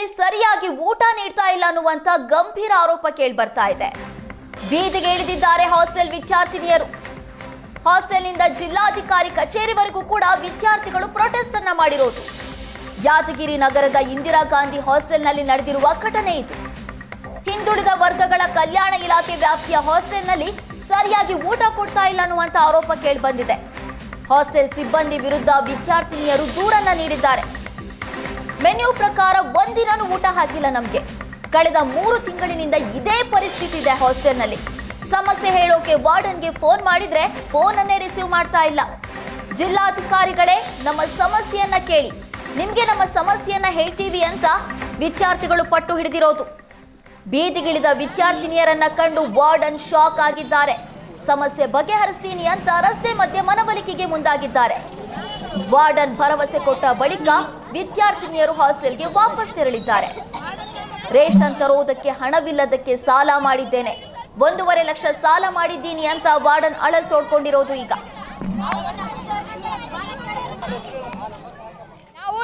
ಹಾಸ್ಟೆಲ್ನಲ್ಲಿ ಸರಿಯಾಗಿ ಊಟ ನೀಡ್ತಾ ಇಲ್ಲ ಅನ್ನುವಂತ ಗಂಭೀರ ಆರೋಪ ಕೇಳಿ ಬರ್ತಾ ಇದೆ. ಬೀದಿಗೆ ಇಳಿದಿದ್ದಾರೆ ಹಾಸ್ಟೆಲ್ ವಿದ್ಯಾರ್ಥಿನಿಯರು. ಹಾಸ್ಟೆಲ್ನಿಂದ ಜಿಲ್ಲಾಧಿಕಾರಿ ಕಚೇರಿವರೆಗೂ ಕೂಡ ವಿದ್ಯಾರ್ಥಿಗಳು ಪ್ರೊಟೆಸ್ಟ್ ಅನ್ನ ಮಾಡಿರೋದು. ಯಾದಗಿರಿ ನಗರದ ಇಂದಿರಾ ಗಾಂಧಿ ಹಾಸ್ಟೆಲ್ನಲ್ಲಿ ನಡೆದಿರುವ ಘಟನೆ ಇದು. ಹಿಂದುಳಿದ ವರ್ಗಗಳ ಕಲ್ಯಾಣ ಇಲಾಖೆ ವ್ಯಾಪ್ತಿಯ ಹಾಸ್ಟೆಲ್ನಲ್ಲಿ ಸರಿಯಾಗಿ ಊಟ ಕೊಡ್ತಾ ಇಲ್ಲ ಅನ್ನುವಂತ ಆರೋಪ ಕೇಳಿ ಬಂದಿದೆ ಹಾಸ್ಟೆಲ್ ಸಿಬ್ಬಂದಿ ವಿರುದ್ಧ ವಿದ್ಯಾರ್ಥಿನಿಯರು ದೂರನ್ನ ನೀಡಿದ್ದಾರೆ. ಮೆನ್ಯೂ ಪ್ರಕಾರ ಒಂದಿನೂ ಊಟ ಹಾಕಿಲ್ಲ ನಮಗೆ. ಕಳೆದ ಮೂರು ತಿಂಗಳಿನಿಂದ ಇದೇ ಪರಿಸ್ಥಿತಿ ಇದೆ ಹಾಸ್ಟೆಲ್ನಲ್ಲಿ. ಸಮಸ್ಯೆ ಹೇಳೋಕೆ ವಾರ್ಡನ್ಗೆ ಫೋನ್ ಮಾಡಿದ್ರೆ ಫೋನ್ ಅನ್ನೇ ರಿಸೀವ್ ಮಾಡ್ತಾ ಇಲ್ಲ. ಜಿಲ್ಲಾಧಿಕಾರಿಗಳೇ ನಮ್ಮ ಸಮಸ್ಯೆಯನ್ನ ಕೇಳಿ. ನಿಮ್ಗೆ ನಮ್ಮ ಸಮಸ್ಯೆಯನ್ನ ಹೇಳ್ತೀವಿ ಅಂತ ವಿದ್ಯಾರ್ಥಿಗಳು ಪಟ್ಟು ಹಿಡಿದಿರೋದು. ಬೀದಿಗಿಳಿದ ವಿದ್ಯಾರ್ಥಿನಿಯರನ್ನ ಕಂಡು ವಾರ್ಡನ್ ಶಾಕ್ ಆಗಿದ್ದಾರೆ. ಸಮಸ್ಯೆ ಬಗೆಹರಿಸ್ತೀನಿ ಅಂತ ರಸ್ತೆ ಮಧ್ಯೆ ಮನವೊಲಿಕೆಗೆ ಮುಂದಾಗಿದ್ದಾರೆ. ವಾರ್ಡನ್ ಭರವಸೆ ಕೊಟ್ಟ ಬಳಿಕ ವಿದ್ಯಾರ್ಥಿನಿಯರು ಹಾಸ್ಟೆಲ್ಗೆ ವಾಪಸ್ ತೆರಳಿದ್ದಾರೆ. ರೇಷನ್ ತರುವುದಕ್ಕೆ ಹಣವಿಲ್ಲದಕ್ಕೆ ಸಾಲ ಮಾಡಿದ್ದೇನೆ. ಒಂದೂವರೆ ಲಕ್ಷ ಸಾಲ ಮಾಡಿದ್ದೀನಿ ಅಂತ ವಾರ್ಡನ್ ಅಳಲ್ ತೋಡ್ಕೊಂಡಿರೋದು ಈಗ. ನಾವು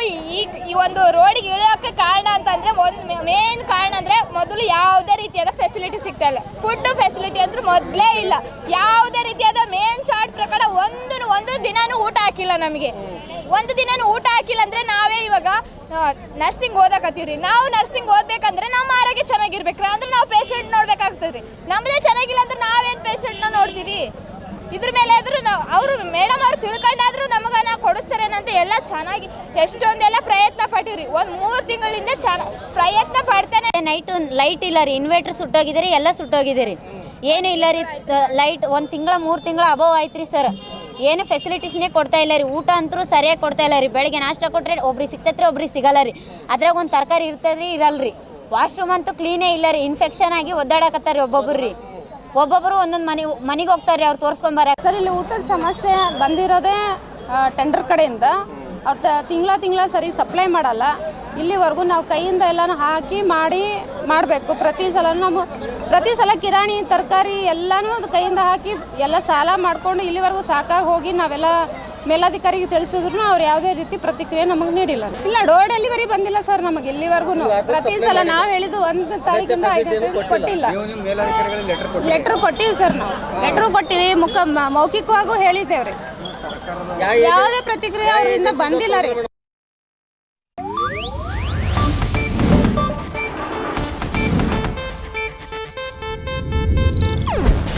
ಈ ಒಂದು ರೋಡಿಗೆ ಇಳಿಯೋಕೆ ಕಾರಣ ಅಂತಂದ್ರೆ ಒಂದು ಮೇನ್ ಕಾರಣ ಅಂದ್ರೆ ಮೊದಲು ಯಾವುದೇ ರೀತಿಯಾದ ಫೆಸಿಲಿಟಿ ಸಿಗ್ತಾ ಇಲ್ಲ. ಫುಡ್ ಫೆಸಿಲಿಟಿ ಅಂದ್ರೆ ಮೊದಲೇ ಇಲ್ಲ. ಯಾವುದೇ ರೀತಿಯಾದ ಮೇನ್ ಚಾರ್ಟ್ ಪ್ರಕಾರ ಒಂದು ಒಂದು ದಿನಾನು ಊಟ ಹಾಕಿಲ್ಲ ನಮಗೆ. ಒಂದು ದಿನಾನು ಊಟ ಹಾಕಿಲ್ಲ. ನರ್ಸಿಂಗ್ ಓದಕತ್ತೀವ್ರಿ. ನಾವು ನರ್ಸಿಂಗ್ ಓದ್ಬೇಕಂದ್ರೆ ನಮ್ಮ ಆರೋಗ್ಯ ಚೆನ್ನಾಗಿರ್ಬೇಕ್ರಿ ಅಂದ್ರೆ ನಾವು ಪೇಷಂಟ್ ನೋಡ್ಬೇಕಾಗ್ತದ್ರಿ. ನಮ್ಮದೇ ಚೆನ್ನಾಗಿಲ್ಲ ಅಂದ್ರೆ ನಾವೇನು ಪೇಷಂಟ್ನ ನೋಡ್ತೀವಿ ಇದ್ರ ಮೇಲೆ ಆದ್ರೂ ನಾವು, ಅವರು ಮೇಡಮ್ ಅವ್ರು ತಿಳ್ಕೊಂಡಾದ್ರೂ ನಮಗೆ ನಾವು ಕೊಡಿಸ್ತಾರೇನಂತ ಎಲ್ಲ ಚೆನ್ನಾಗಿ ಎಷ್ಟೊಂದೆಲ್ಲ ಪ್ರಯತ್ನ ಪಟ್ಟಿವ್ರಿ. ಒಂದು ಮೂರು ತಿಂಗಳಿಂದ ಚೆನ್ನ ಪ್ರಯತ್ನ ಪಡ್ತಾನೆ. ನೈಟ್ ಲೈಟ್ ಇಲ್ಲ ರೀ. ಇನ್ವರ್ಟರ್ ಸುಟ್ಟೋಗಿದ್ದೀರಿ ಎಲ್ಲ ಸುಟ್ಟೋಗಿದ್ದೀರಿ ಏನು ಇಲ್ಲ ರೀ. ಲೈಟ್ ಒಂದು ತಿಂಗಳ, ಮೂರು ತಿಂಗಳ ಅಬೋವ್ ಆಯ್ತು ರೀ ಸರ್ ಏನು ಫೆಸಿಲಿಟೀಸ್ನೇ ಕೊಡ್ತಾ ಇಲ್ಲ ರೀ. ಊಟ ಅಂತೂ ಸರಿಯಾಗಿ ಕೊಡ್ತಾ ಇಲ್ಲ ರೀ. ಬೆಳಗ್ಗೆ ನಾಷ್ಟ ಕೊಟ್ಟರೆ ಒಬ್ರಿಗೆ ಸಿಗ್ತೈತ್ರಿ ಒಬ್ರಿಗೆ ಸಿಗಲ್ಲ ರೀ. ಅದ್ರಾಗ ಒಂದು ತರಕಾರಿ ಇರ್ತದ್ರಿ, ಇರಲ್ಲ ರೀ. ವಾಶ್ರೂಮ್ ಅಂತೂ ಕ್ಲೀನೇ ಇಲ್ಲ ರೀ. ಇನ್ಫೆಕ್ಷನ್ ಆಗಿ ಒದ್ದಾಡಕತ್ತಾರ ಒಬ್ಬೊಬ್ರು ರೀ. ಒಬ್ಬೊಬ್ಬರು ಒಂದೊಂದು ಮನೆ, ಮನೆಗೆ ಹೋಗ್ತಾರೆ ಅವ್ರು ತೋರಿಸ್ಕೊಂಬಾರ ಸರ್, ಇಲ್ಲಿ ಊಟದ ಸಮಸ್ಯೆ ಬಂದಿರೋದೇ ಟೆಂಡರ್ ಕಡೆಯಿಂದ. ಅವ್ರು ತಿಂಗಳ ತಿಂಗಳ ಸರಿ ಸಪ್ಲೈ ಮಾಡಲ್ಲ. ಇಲ್ಲಿವರೆಗೂ ನಾವು ಕೈಯಿಂದ ಎಲ್ಲನೂ ಹಾಕಿ ಮಾಡಿ ಮಾಡಬೇಕು. ಪ್ರತಿ ಸಲ ನಮ್ಮ ಪ್ರತಿ ಸಲ ಕಿರಾಣಿ ತರಕಾರಿ ಎಲ್ಲನೂ ಅದು ಕೈಯಿಂದ ಹಾಕಿ ಎಲ್ಲ ಸಾಲ ಮಾಡಿಕೊಂಡು ಇಲ್ಲಿವರೆಗೂ ಸಾಕಾಗಿ ಹೋಗಿ ನಾವೆಲ್ಲ ಮೇಲಾಧಿಕಾರಿಗೆ ತಿಳಿಸಿದ್ರು ಅವ್ರು ಯಾವುದೇ ರೀತಿ ಪ್ರತಿಕ್ರಿಯೆ ನಮಗೆ ನೀಡಿಲ್ಲ. ಇಲ್ಲ ಡೋರ್ ಡೆಲಿವರಿ ಬಂದಿಲ್ಲ ಸರ್ ನಮಗೆ ಇಲ್ಲಿವರೆಗೂ ಪ್ರತಿ ಸಲ ನಾವು ಹೇಳಿದ್ದು ಒಂದು ತಾರೀಕಿಂದ ಐದನೇ ಕೊಟ್ಟಿಲ್ಲ. ಲೆಟರ್ ಕೊಟ್ಟು ಲೆಟ್ರ್ ಕೊಟ್ಟಿವಿ ಸರ್ ನಾವು. ಲೆಟರ್ ಕೊಟ್ಟಿವಿ ಮುಖ ಮೌಖಿಕವಾಗೂ ಹೇಳಿದ್ದೇವ್ರಿ. ಯಾವುದೇ ಪ್ರತಿಕ್ರಿಯೆ ಅವರಿಂದ ಬಂದಿಲ್ಲ ರೀ.